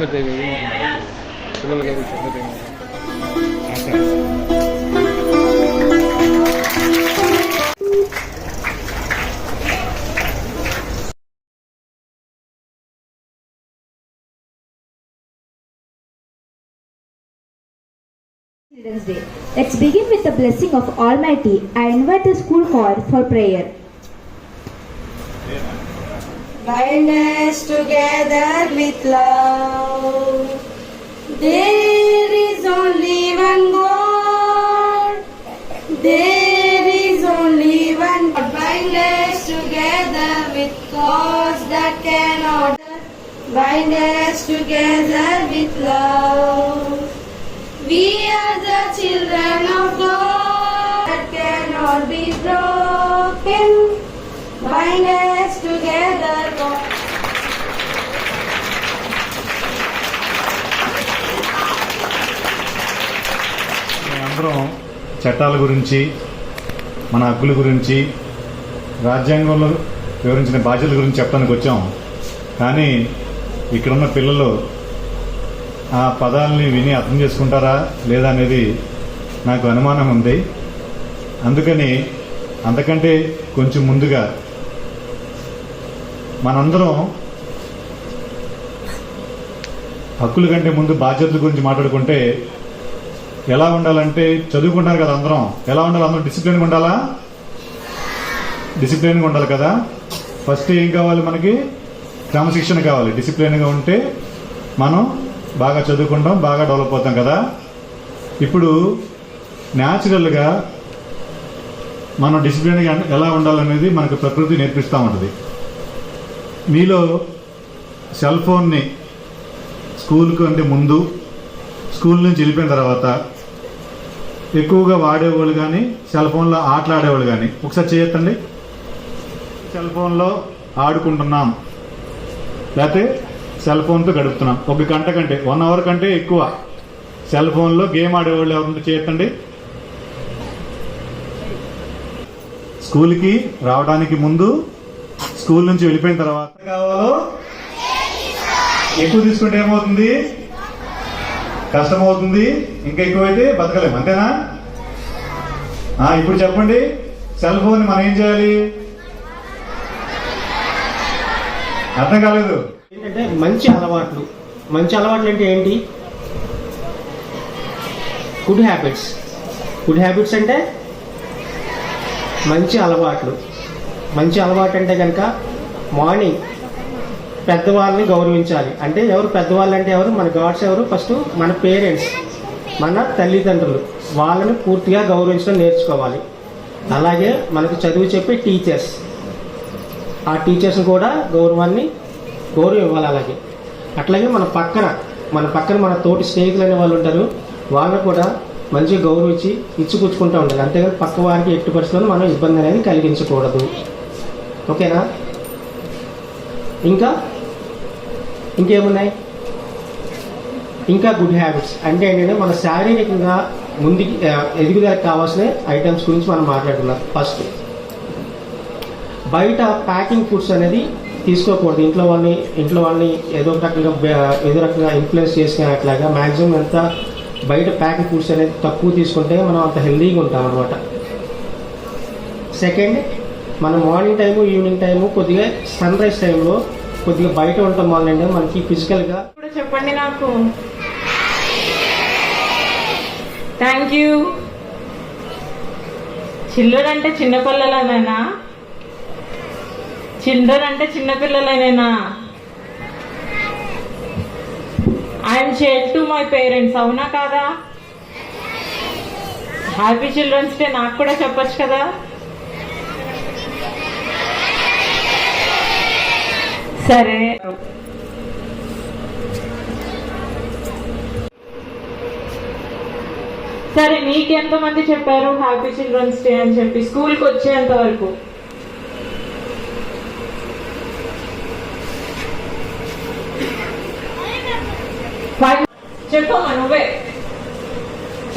Chocolate ఏమి పిల్లలకి chocolate ఏమి Children's Day. Let's begin with the blessing of Almighty. I invite the school choir for prayer. Bind us together with love. There is only one God. There is only one God. Bind us together with cause that cannot. Bind us together with love. We are the children of God that cannot be broken. చట్టాల గురించి మన హక్కుల గురించి రాజ్యాంగంలో వివరించిన బాధ్యతల గురించి చెప్పడానికి వచ్చాం. కానీ ఇక్కడున్న పిల్లలు ఆ పదాలని విని అర్థం చేసుకుంటారా లేదా అనేది నాకు అనుమానం ఉంది. అందుకని అంతకంటే కొంచెం ముందుగా మనందరం హక్కుల కంటే ముందు బాధ్యతల గురించి మాట్లాడుకుంటే ఎలా ఉండాలంటే చదువుకుంటారు కదా అందరం. ఎలా ఉండాలి అందరం? డిసిప్లిన్గా ఉండాలా? డిసిప్లిన్గా ఉండాలి కదా. ఫస్ట్ ఏం కావాలి మనకి? క్రమశిక్షణ కావాలి. డిసిప్లిన్గా ఉంటే మనం బాగా చదువుకుంటాం బాగా డెవలప్ అవుతాం కదా. ఇప్పుడు న్యాచురల్గా మనం డిసిప్లిన్గా ఎలా ఉండాలనేది మనకు ప్రకృతి నేర్పిస్తూ ఉంటుంది. మీలో సెల్ ఫోన్ని స్కూల్కు అంటే ముందు స్కూల్ నుంచి వెళ్ళిపోయిన తర్వాత ఎక్కువగా వాడేవాళ్ళు కానీ సెల్ ఫోన్లో ఆటలాడేవాళ్ళు కానీ ఒకసారి చేయొద్దండి సెల్ ఫోన్లో ఆడుకుంటున్నాం. లేకపోతే సెల్ ఫోన్తో గడుపుతున్నాం. ఒక గంట కంటే వన్ అవర్ కంటే ఎక్కువ సెల్ ఫోన్లో గేమ్ ఆడేవాళ్ళు ఎవరంటే చేయొద్దండి స్కూల్కి రావడానికి ముందు స్కూల్ నుంచి వెళ్ళిపోయిన తర్వాత కావాలో? ఎక్కువ తీసుకుంటే ఏమవుతుంది? కష్టం అవుతుంది ఇంకా ఎక్కువైతే బతకలేము అంతేనా? ఇప్పుడు చెప్పండి సెల్ ఫోన్ మనం ఏం చేయాలి? అర్థం కాలేదు. ఏంటంటే మంచి అలవాట్లు. మంచి అలవాట్లు అంటే ఏంటి? గుడ్ హ్యాబిట్స్ గుడ్ హ్యాబిట్స్ అంటే మంచి అలవాట్లు. మంచి అలవాటు అంటే కనుక మార్నింగ్ పెద్దవాళ్ళని గౌరవించాలి. అంటే ఎవరు పెద్దవాళ్ళు అంటే ఎవరు? మన గాడ్స్ ఎవరు? ఫస్ట్ మన పేరెంట్స్. మన తల్లిదండ్రులు. వాళ్ళని పూర్తిగా గౌరవించడం నేర్చుకోవాలి. అలాగే మనకు చదువు చెప్పే టీచర్స్. ఆ టీచర్స్ని కూడా గౌరవాన్ని గౌరవం ఇవ్వాలి అలాగే. అట్లాగే మన పక్కన మన పక్కన మన తోటి స్నేహితులు అనే వాళ్ళు ఉంటారు. వాళ్ళని కూడా మంచిగా గౌరవించి ఇచ్చిపుచ్చుకుంటూ ఉండాలి. అంతేకాదు పక్క వారికి ఎట్టి పరిస్థితుల్లో మనం ఇబ్బంది అనేది కలిగించకూడదు. ఓకేనా? ఇంకా ఇంకేమున్నాయి? ఇంకా గుడ్ హ్యాబిట్స్ అంటే ఏంటంటే మన శారీరకంగా ముందుకి ఎదుగుదలకు కావాల్సిన ఐటమ్స్ గురించి మనం మాట్లాడుకున్నాం ఫస్ట్ బయట ప్యాకింగ్ ఫుడ్స్ అనేది తీసుకోకూడదు. ఇంట్లో వాళ్ళని ఇంట్లో వాళ్ళని ఏదో రకంగా ఏదో రకంగా ఇన్ఫ్లుయెన్స్ చేసుకునేట్లాగా మ్యాక్సిమం ఎంత బయట ప్యాకింగ్ ఫుడ్స్ అనేది తక్కువ తీసుకుంటే మనం అంత హెల్దీగా ఉంటాం అనమాట సెకండ్ మనం మార్నింగ్ టైము ఈవినింగ్ టైము కొద్దిగా సన్ రైజ్ టైంలో కొద్దిగా బయట ఉండటం వాళ్ళండి మనకి ఫిజికల్గా కూడా చెప్పండి నాకు. థ్యాంక్ యూ చిల్డ్రన్ అంటే చిన్నపిల్లలనేనా చిల్డ్రన్ అంటే చిన్నపిల్లలనేనా I'm share to my parents అవునా కాదా? హ్యాపీ చిల్డ్రన్స్ డే నాకు కూడా చెప్పొచ్చు కదా? సరే. సరే మీకు ఎంతమంది చెప్పారు హ్యాపీ చిల్డ్రన్స్ డే అని చెప్పి? స్కూల్కి వచ్చేంత వరకు. చెప్పమ్మా నువ్వే.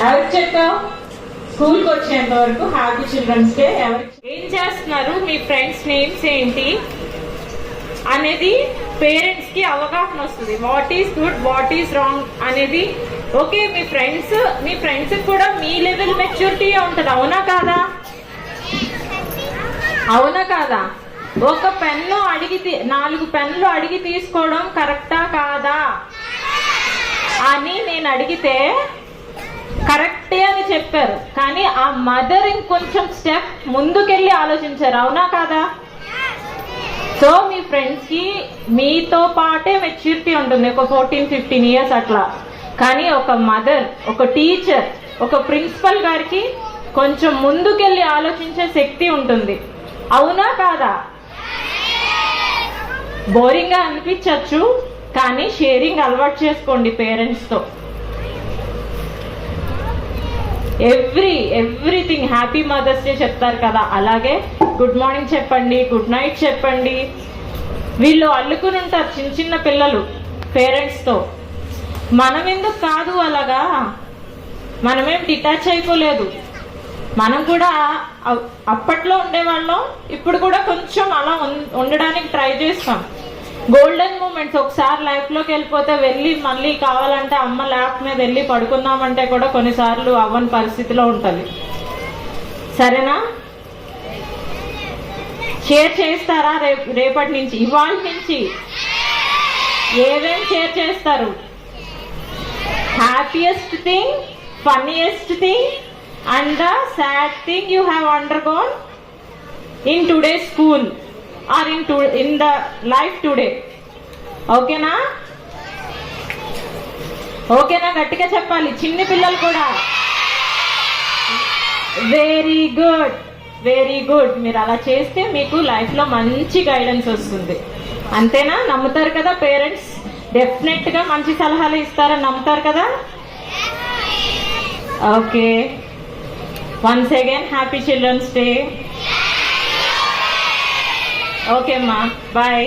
ఎవరికి చెప్పావు? స్కూల్కి వచ్చేంత వరకు హ్యాపీ చిల్డ్రన్స్ డే ఎవరికి ఏం చేస్తున్నారు మీ ఫ్రెండ్స్ నేమ్స్ ఏంటి? అనేది పేరెంట్స్కి అవగాహన వస్తుంది. What is good what is wrong అనేది. ఓకే మీ ఫ్రెండ్స్ మీ ఫ్రెండ్స్ కూడా మీ లెవెల్ మెచ్యూరిటీ ఉంటుంది. అవునా కాదా? అవునా కాదా? ఒక పెన్ను అడిగి నాలుగు పెన్నులు అడిగి తీసుకోవడం కరెక్టా కాదా? అని నేను అడిగితే కరెక్టే అని చెప్పారు. కానీ ఆ మదర్ ఇంకొంచెం స్టెప్ ముందుకెళ్ళి ఆలోచించారు. అవునా కాదా? సో మీ ఫ్రెండ్స్కి మీతో పాటే మెచ్యూరిటీ ఉంటుంది. ఒక ఫోర్టీన్ ఫిఫ్టీన్ ఇయర్స్ అట్లా. కానీ ఒక మదర్ ఒక టీచర్ ఒక ప్రిన్సిపల్ గారికి కొంచెం ముందుకెళ్ళి ఆలోచించే శక్తి ఉంటుంది. అవునా కాదా? బోరింగ్గా అనిపించవచ్చు కానీ షేరింగ్ అలవాటు చేసుకోండి పేరెంట్స్తో every everything happy mother's day చెప్తారు కదా. అలాగే గుడ్ మార్నింగ్ చెప్పండి గుడ్ నైట్ చెప్పండి. వీళ్ళు అల్లుకుని ఉంటారు చిన్న చిన్న పిల్లలు పేరెంట్స్తో మనం ఎందుకు కాదు అలాగా? మనమేం డిటాచ్ అయిపోలేదు. మనం కూడా అప్పట్లో ఉండేవాళ్ళం ఇప్పుడు కూడా కొంచెం అలా ఉండడానికి ట్రై చేస్తాం. గోల్డెన్ మూమెంట్స్ ఒకసారి లైఫ్లోకి వెళ్ళిపోతే వెళ్ళి మళ్ళీ కావాలంటే అమ్మ ల్యాప్ మీద వెళ్ళి పడుకుందామంటే కూడా కొన్నిసార్లు అవ్వని పరిస్థితిలో ఉంటుంది. సరేనా? షేర్ చేస్తారా రేపు రేపటి నుంచి? ఇవాళ నుంచి ఏమేం షేర్ చేస్తారు? Happiest thing funniest thing and the sad thing you have undergone in today school or in to in the life today ఓకేనా ఓకేనా గట్టిగా చెప్పాలి. చిన్న పిల్లలు కూడా. వెరీ గుడ్ వెరీ గుడ్ మీరు అలా చేస్తే మీకు లైఫ్లో మంచి గైడెన్స్ వస్తుంది. అంతేనా? నమ్ముతారు కదా పేరెంట్స్ డెఫినెట్గా మంచి సలహాలు ఇస్తారని నమ్ముతారు కదా? Okay once again happy children's day okay అమ్మా బాయ్